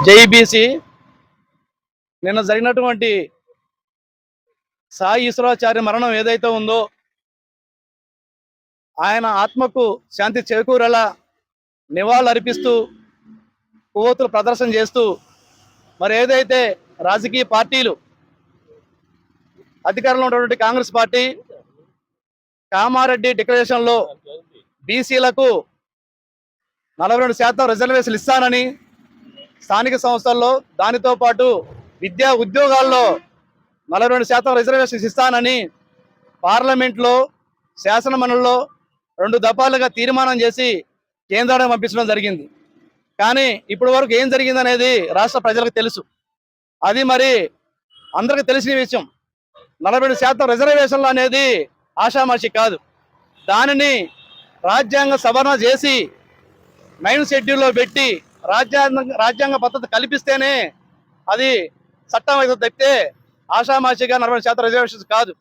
జైబీసీ నిన్న జరిగినటువంటి సాయి ఈశ్వరాచార్య మరణం ఏదైతే ఉందో ఆయన ఆత్మకు శాంతి చేకూరేలా నివాళులర్పిస్తూ అర్పిస్తూ కొవ్వొత్తులు ప్రదర్శన చేస్తూ మరి ఏదైతే రాజకీయ పార్టీలు అధికారంలో ఉన్నటువంటి కాంగ్రెస్ పార్టీ కామారెడ్డి డిక్లరేషన్లో బీసీలకు నలభై రెండు శాతం రిజర్వేషన్లు ఇస్తానని స్థానిక సంస్థల్లో దానితో పాటు విద్యా ఉద్యోగాల్లో నలభై రెండు శాతం రిజర్వేషన్స్ ఇస్తానని పార్లమెంట్లో శాసనమండలిలో రెండు దఫాలుగా తీర్మానం చేసి కేంద్రానికి పంపించడం జరిగింది. కానీ ఇప్పటి వరకు ఏం జరిగిందనేది రాష్ట్ర ప్రజలకు తెలుసు. అది మరి అందరికీ తెలిసిన విషయం. నలభై రెండు శాతం రిజర్వేషన్లు అనేది ఆషామాషి కాదు. దానిని రాజ్యాంగ సవరణ చేసి నైన్ షెడ్యూల్లో పెట్టి రాజ్యాంగ రాజ్యాంగ పద్ధతి కల్పిస్తేనే అది చట్టం అయితే తప్పితే ఆషామాషిగా నలభై శాతం రిజర్వేషన్స్ కాదు.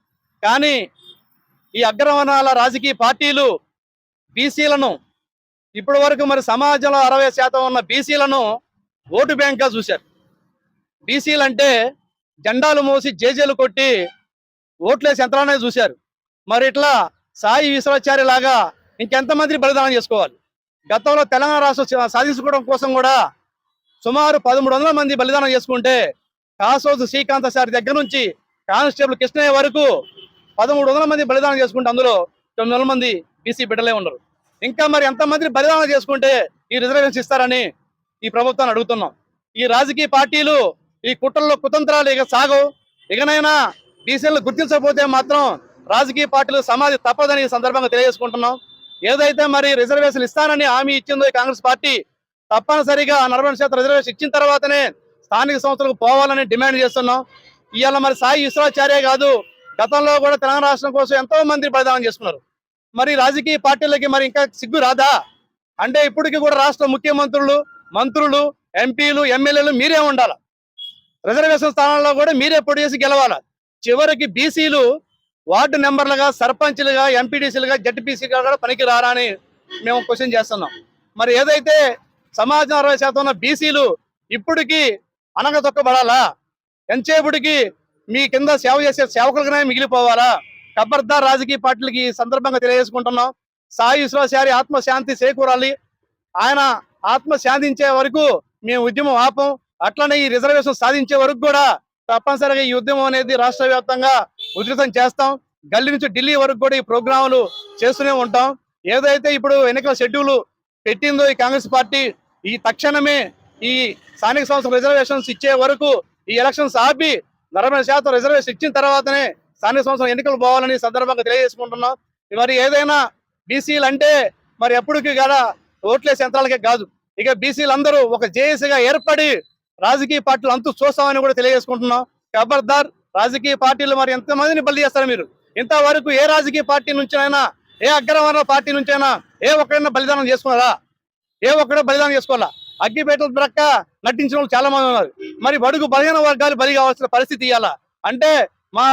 కానీ ఈ అగ్రవర్ణాల రాజకీయ పార్టీలు బీసీలను ఇప్పటి వరకు మరి సమాజంలో అరవై శాతం ఉన్న బీసీలను ఓటు బ్యాంక్గా చూశారు. బీసీలు అంటే జెండాలు మోసి జేజేలు కొట్టి ఓట్లేసి యంత్రాన్ని చూశారు. మరి ఇట్లా సాయి విశ్వాచార్య లాగా ఇంకెంతమందిని బలిదానం చేసుకోవాలి? గతంలో తెలంగాణ రాష్ట్రం సాధించుకోవడం కోసం కూడా సుమారు పదమూడు వందల మంది బలిదానం చేసుకుంటే కాసోజు శ్రీకాంత సారి దగ్గర నుంచి కానిస్టేబుల్ కృష్ణయ్య వరకు పదమూడు వందల మంది బలిదానం చేసుకుంటే అందులో తొమ్మిది వందల మంది బీసీ బిడ్డలే ఉండరు ఇంకా మరి ఎంతమందిని బలిదానం చేసుకుంటే ఈ రిజర్వేషన్ ఇస్తారని ఈ ప్రభుత్వాన్ని అడుగుతున్నాం. ఈ రాజకీయ పార్టీలు ఈ కుట్రల్లో కుతంత్రాలు ఇక సాగవు. ఇకనైనా బీసీలను గుర్తించకపోతే మాత్రం రాజకీయ పార్టీలు సమాధి తప్పదని ఈ సందర్భంగా తెలియజేసుకుంటున్నాం. ఏదైతే మరి రిజర్వేషన్ ఇస్తానని హామీ ఇచ్చిందో కాంగ్రెస్ పార్టీ తప్పనిసరిగా నలభై శాతం రిజర్వేషన్ ఇచ్చిన తర్వాతనే స్థానిక సంస్థలకు పోవాలని డిమాండ్ చేస్తున్నాం. ఇవాళ మరి సాయి విశ్వాచార్య కాదు గతంలో కూడా తెలంగాణ రాష్ట్రం కోసం ఎంతో మంది బలిదానం చేసుకున్నారు మరి రాజకీయ పార్టీలకి మరి ఇంకా సిగ్గు రాదా? అంటే ఇప్పటికి కూడా రాష్ట్ర ముఖ్యమంత్రులు మంత్రులు ఎంపీలు ఎమ్మెల్యేలు మీరే ఉండాలి. రిజర్వేషన్ స్థానాల్లో కూడా మీరే పొడి చేసి గెలవాలి. చివరికి బీసీలు వార్డు మెంబర్లుగా సర్పంచ్లుగా ఎంపీడీసీలుగా జడ్పీసీగా కూడా పనికి రారా అని మేము క్వశ్చన్ చేస్తున్నాం. మరి ఏదైతే సమాజం అరవై శాతం ఉన్న బీసీలు ఇప్పటికీ అనగతొక్కబడాలా ఎంచేపుడికి మీ కింద సేవ చేసే సేవకులకునే మిగిలిపోవాలా? ఖబర్దార్ రాజకీయ పార్టీలకి ఈ సందర్భంగా తెలియజేసుకుంటున్నాం. సాయి విశ్వాసారి ఆత్మశాంతి చేకూరాలి. ఆయన ఆత్మ శాంతించే వరకు మేము ఉద్యమం ఆపం. అట్లనే ఈ రిజర్వేషన్ సాధించే వరకు కూడా తప్పనిసరిగా ఈ ఉద్యమం అనేది రాష్ట్ర వ్యాప్తంగా ఉధృతం చేస్తాం. గల్లీ నుంచి ఢిల్లీ వరకు కూడా ఈ ప్రోగ్రాములు చేస్తూనే ఉంటాం. ఏదైతే ఇప్పుడు ఎన్నికల షెడ్యూల్ పెట్టిందో ఈ కాంగ్రెస్ పార్టీ ఈ తక్షణమే ఈ స్థానిక సంస్థల రిజర్వేషన్స్ ఇచ్చే వరకు ఈ ఎలక్షన్స్ ఆపి నలభై శాతం రిజర్వేషన్ ఇచ్చిన తర్వాతనే స్థానిక సంస్థల ఎన్నికలు పోవాలని సందర్భంగా తెలియజేసుకుంటున్నాం. మరి ఏదైనా బీసీలు అంటే మరి ఎప్పటికీ కూడా ఓట్లేసే యంత్రాలకే కాదు. ఇక బీసీలు అందరూ ఒక జేఏసీగా ఏర్పడి రాజకీయ పార్టీలు అంతు చూస్తామని కూడా తెలియజేసుకుంటున్నాం. ఖబర్దార్ రాజకీయ పార్టీలు మరి ఎంతమందిని బలి చేస్తారు మీరు? ఇంతవరకు ఏ రాజకీయ పార్టీ నుంచైనా ఏ అగ్రవర్ణ పార్టీ నుంచైనా ఏ ఒక్కడైనా బలిదానం చేసుకోవాలా? ఏ ఒక్కడో బలిదానం చేసుకోవాలా? అగ్గిపేటలు ప్రక్క నటించిన వాళ్ళు చాలా మంది ఉన్నారు. మరి బడుగు బలహీన వర్గాలు బలి కావాల్సిన పరిస్థితి ఇవ్వాలా అంటే మా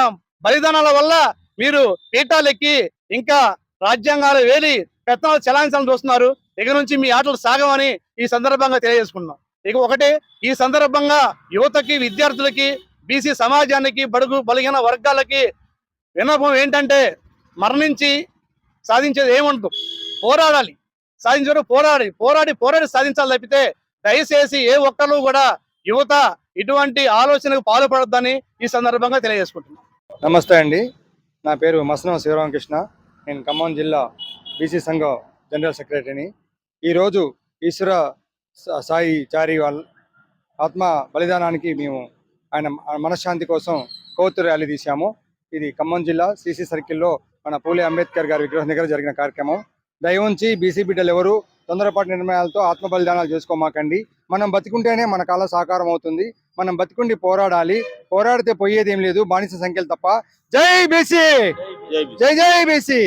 బలిదానాల వల్ల మీరు పీఠాలు ఎక్కి ఇంకా రాజ్యాంగాలు వేలి పెత్తనాలు చలాయించాలని చూస్తున్నారు. ఇక నుంచి మీ ఆటలు సాగమని ఈ సందర్భంగా తెలియజేసుకున్నాం ఇక ఒకటి ఈ సందర్భంగా యువతకి విద్యార్థులకి బీసీ సమాజానికి బడుగు బలిగిన వర్గాలకి విన్నపం ఏంటంటే మరణించి సాధించేది ఏముండదు. పోరాడాలి. సాధించడం పోరాడి పోరాడి పోరాడి సాధించాలి తప్పితే దయచేసి ఏ ఒక్కరు కూడా యువత ఇటువంటి ఆలోచనకు పాల్పడొద్దని ఈ సందర్భంగా తెలియజేసుకుంటున్నాను నమస్తే అండి. నా పేరు మసనం శివరామకృష్ణ. నేను ఖమ్మం జిల్లా బీసీ సంఘం జనరల్ సెక్రటరీని. ఈరోజు ఈశ్వర సాయి చారి వాళ్ళ ఆత్మ బలిదానానికి మేము ఆయన మనశ్శాంతి కోసం కోతు ర్యాలీ తీశాము. ఇది ఖమ్మం జిల్లా సిసి సర్కిల్లో మన పూలే అంబేద్కర్ గారి విగ్రహం దగ్గర జరిగిన కార్యక్రమం. దయవుంచి బీసీ బిడ్డలు ఎవరు తొందరపాటు నిర్ణయాలతో ఆత్మ బలిదానాలు చేసుకోమాకండి. మనం బతికుంటేనే మన కాల సాకారం అవుతుంది. మనం బతికుండి పోరాడాలి. పోరాడితే పోయేది ఏం లేదు. బానిస సంఖ్యలు తప్ప. జై బీసీ. జై జై బీసీ!